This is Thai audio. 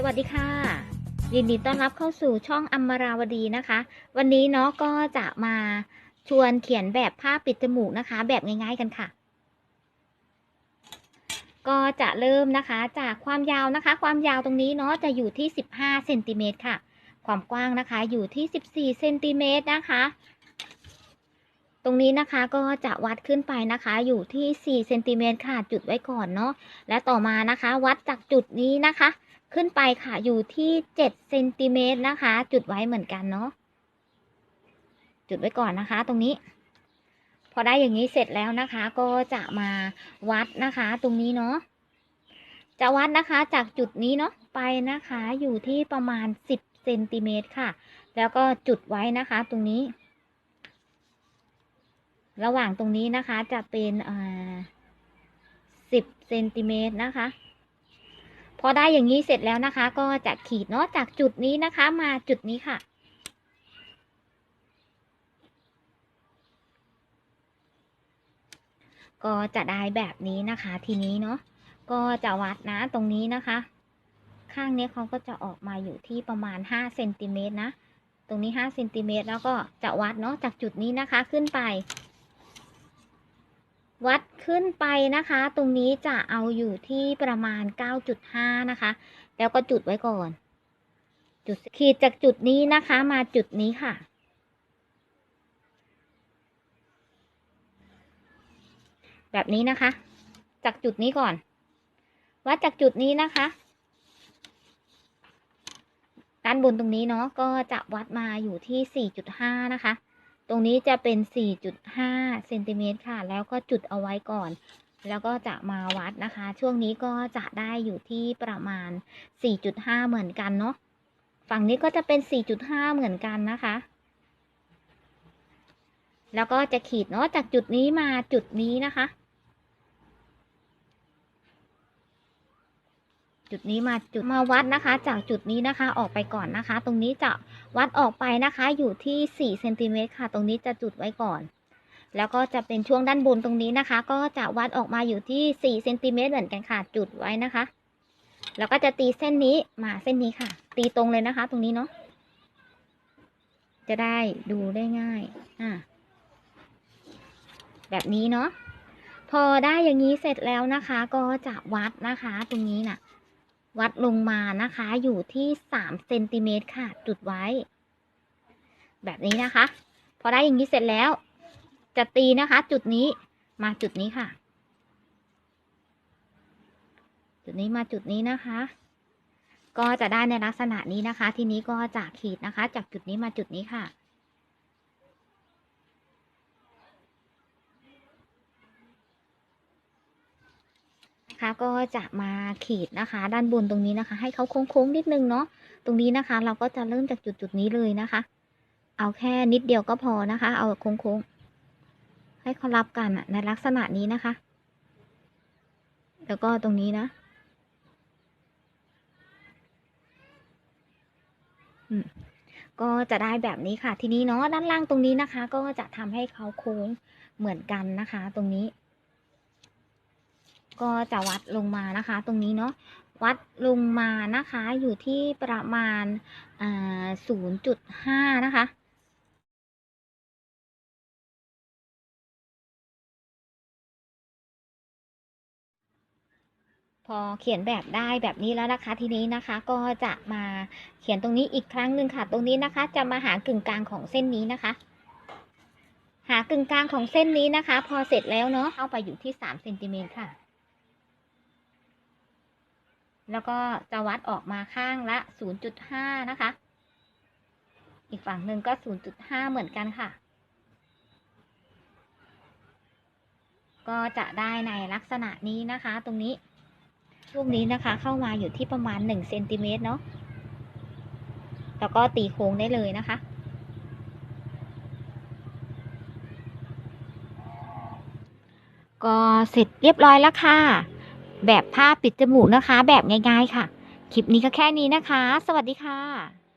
สวัสดีค่ะ ยินดีต้อนรับเข้าสู่ช่องอมราวดีนะคะ วันนี้เนาะก็จะมาชวนเขียนแบบผ้าปิดจมูกนะคะ แบบง่าย ๆกันค่ะ ก็จะเริ่มนะคะจากความยาวนะคะ ความยาวตรงนี้เนาะจะอยู่ที่ 15เซนติเมตรค่ะ ความกว้างนะคะอยู่ที่ 14เซนติเมตรนะคะ ตรงนี้นะคะก็จะวัดขึ้นไปนะคะ อยู่ที่4เซนติเมตรค่ะจุดไว้ก่อนเนาะและต่อมานะคะ วัดจากจุดนี้นะคะ ขึ้นไปค่ะอยู่ที่7เซนติเมตรนะคะ จุดไว้เหมือนกันเนาะจุดไว้ก่อนนะคะ ตรงนี้ พอได้อย่างนี้เสร็จแล้วนะคะ ก็จะมาวัดนะคะ ตรงนี้เนาะจะวัดนะคะจากจุดนี้เนาะไปนะคะ อยู่ที่ประมาณ10เซนติเมตรค่ะ แล้วก็จุดไว้นะคะ ตรงนี้ ระหว่างตรงนี้นะคะจะเป็นอ่าสิบเซนติเมตรนะคะ พอได้อย่างนี้เสร็จแล้วนะคะ ก็จะขีดเนาะจากจุดนี้นะคะ มาจุดนี้ค่ะ ก็จะได้แบบนี้นะคะ ทีนี้เนาะก็จะวัดนะตรงนี้นะคะ ข้างนี้เขาก็จะออกมาอยู่ที่ประมาณ5เซนติเมตรนะ ตรงนี้5เซนติเมตรแล้วก็จะวัดเนาะจากจุดนี้นะคะขึ้นไป วัดขึ้นไปนะคะ ตรงนี้จะเอาอยู่ที่ประมาณ 9.5 นะคะ แล้วก็จุดไว้ก่อน จุดขีดจากจุดนี้นะคะ มาจุดนี้ค่ะ แบบนี้นะคะ จากจุดนี้ก่อน วัดจากจุดนี้นะคะด้านบนตรงนี้เนาะก็จะวัดมาอยู่ที่ 4.5 นะคะ ตรงนี้จะเป็น 4.5เซนติเมตรค่ะ แล้วก็จุดเอาไว้ก่อน แล้วก็จะมาวัดนะคะ ช่วงนี้ก็จะได้อยู่ที่ประมาณ 4.5 เหมือนกันเนาะ ฝั่งนี้ก็จะเป็น 4.5 เหมือนกันนะคะ แล้วก็จะขีดเนาะจากจุดนี้มาจุดนี้นะคะ จุดนี้มาจุดมาวัดนะคะ จากจุดนี้นะคะออกไปก่อนนะคะ ตรงนี้จะวัดออกไปนะคะ อยู่ที่4เซนติเมตรค่ะ ตรงนี้จะจุดไว้ก่อน แล้วก็จะเป็นช่วงด้านบนตรงนี้นะคะ ก็จะวัดออกมาอยู่ที่4เซนติเมตรเหมือนกันค่ะจุดไว้นะคะ แล้วก็จะตีเส้นนี้มาเส้นนี้ค่ะ ตีตรงเลยนะคะ ตรงนี้เนาะจะได้ดูได้ง่ายอ่าแบบนี้เนาะพอได้อย่างนี้เสร็จแล้วนะคะ ก็จะวัดนะคะ ตรงนี้น่ะ วัดลงมานะคะ อยู่ที่สามเซนติเมตรค่ะ จุดไว้ แบบนี้นะคะ พอได้อย่างนี้เสร็จแล้ว จะตีนะคะ จุดนี้มาจุดนี้ค่ะ จุดนี้มาจุดนี้นะคะ ก็จะได้ในลักษณะนี้นะคะ ทีนี้ก็จะขีดนะคะ จากจุดนี้มาจุดนี้ค่ะ นะคะก็จะมาขีดนะคะ ด้านบนตรงนี้นะคะ ให้เขาโค้งๆนิดนึงเนาะตรงนี้นะคะ เราก็จะเริ่มจากจุดจุดๆนี้เลยนะคะ เอาแค่นิดเดียวก็พอนะคะ เอาโค้งๆให้เขารับกันอะในลักษณะนี้นะคะ แล้วก็ตรงนี้นะก็จะได้แบบนี้ค่ะทีนี้เนาะด้านล่างตรงนี้นะคะ ก็จะทำให้เขาโค้งเหมือนกันนะคะ ตรงนี้ ก็จะวัดลงมานะคะ ตรงนี้เนาะวัดลงมานะคะอยู่ที่ประมาณศูนย์จุดห้านะคะพอเขียนแบบได้แบบนี้แล้วนะคะ ทีนี้นะคะก็จะมาเขียนตรงนี้อีกครั้งหนึ่งค่ะ ตรงนี้นะคะ จะมาหากึ่งกลางของเส้นนี้นะคะ หากึ่งกลางของเส้นนี้นะคะ พอเสร็จแล้วเนาะเข้าไปอยู่ที่สามเซนติเมตรค่ะ แล้วก็จะวัดออกมาข้างละ 0.5 นะคะ อีกฝั่งหนึ่งก็ 0.5 เหมือนกันค่ะ ก็จะได้ในลักษณะนี้นะคะ ตรงนี้ช่วงนี้นะคะเข้ามาอยู่ที่ประมาณ1เซนติเมตรเนาะ แล้วก็ตีโค้งได้เลยนะคะก็เสร็จเรียบร้อยแล้วค่ะ แบบผ้าปิดจมูกนะคะ แบบง่ายๆค่ะ คลิปนี้ก็แค่นี้นะคะ สวัสดีค่ะ